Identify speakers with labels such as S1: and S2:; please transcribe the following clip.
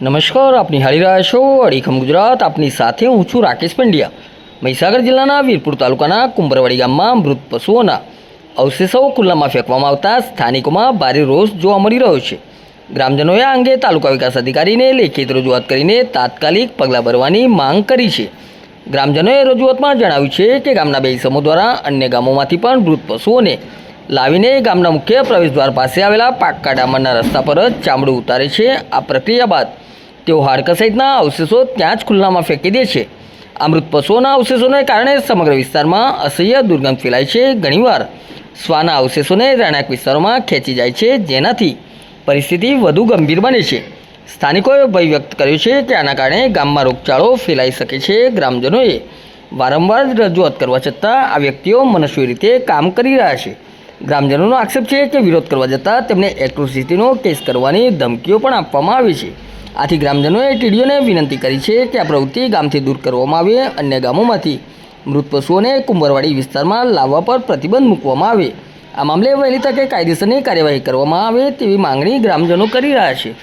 S1: નમસ્કાર, આપની હાળી રહ્યા છો, અડીખમ ગુજરાત. આપની સાથે હું છું રાકેશ પંડ્યા. મહીસાગર જિલ્લાના વીરપુર તાલુકાના કુંભરવાડી ગામમાં મૃત પશુઓના અવશેષો ખુલ્લામાં ફેંકવામાં આવતા સ્થાનિકોમાં ભારે રોષ જોવા મળી રહ્યો છે. ગ્રામજનોએ આ અંગે તાલુકા વિકાસ અધિકારીને લેખિત રજૂઆત કરીને તાત્કાલિક પગલાં ભરવાની માંગ કરી છે. ગ્રામજનોએ રજૂઆતમાં જણાવ્યું છે કે ગામના બે સમૂહ દ્વારા અન્ય ગામોમાંથી પણ મૃત પશુઓને લાવીને ગામના મુખ્ય પ્રવેશદ્વાર પાસે આવેલા પાક્કા ડામરના રસ્તા પર જ ચામડું ઉતારે છે. આ પ્રક્રિયા બાદ તેઓ હાડકા સહિતના અવશેષો ત્યાં જ ખુલ્લામાં ફેંકી દે છે. આ મૃત પશુઓના અવશેષોને કારણે સમગ્ર વિસ્તારમાં અસહ્ય દુર્ગંધ ફેલાય છે ઘણીવાર. શ્વાના અવશેષોને રહેણાંક વિસ્તારોમાં ખેંચી જાય છે જેનાથી પરિસ્થિતિ વધુ ગંભીર બને છે. સ્થાનિકોએ ભય વ્યક્ત કર્યો છે કે આના કારણે ગામમાં રોગચાળો ફેલાઈ શકે છે. ગ્રામજનોએ વારંવાર રજૂઆત કરવા છતાં આ વ્યક્તિઓ મનસ્વી રીતે કામ કરી રહ્યા છે. ગ્રામજનોનો આક્ષેપ છે કે વિરોધ કરવા જતાં તેમને એટ્રોસિટીનો કેસ કરવાની ધમકીઓ પણ આપવામાં આવી છે. આથી ગ્રામજનોએ ટીડીઓને વિનંતી કરી છે કે આ પ્રવૃત્તિ ગામથી દૂર કરવામાં આવે, અન્ય ગામોમાંથી મૃત પશુઓને કુંભરવાડી વિસ્તારમાં લાવવા પર પ્રતિબંધ મૂકવામાં આવે. આ મામલે વહેલી તકે કાયદેસરની કાર્યવાહી કરવામાં આવે તેવી માંગણી ગ્રામજનો કરી રહ્યા છે.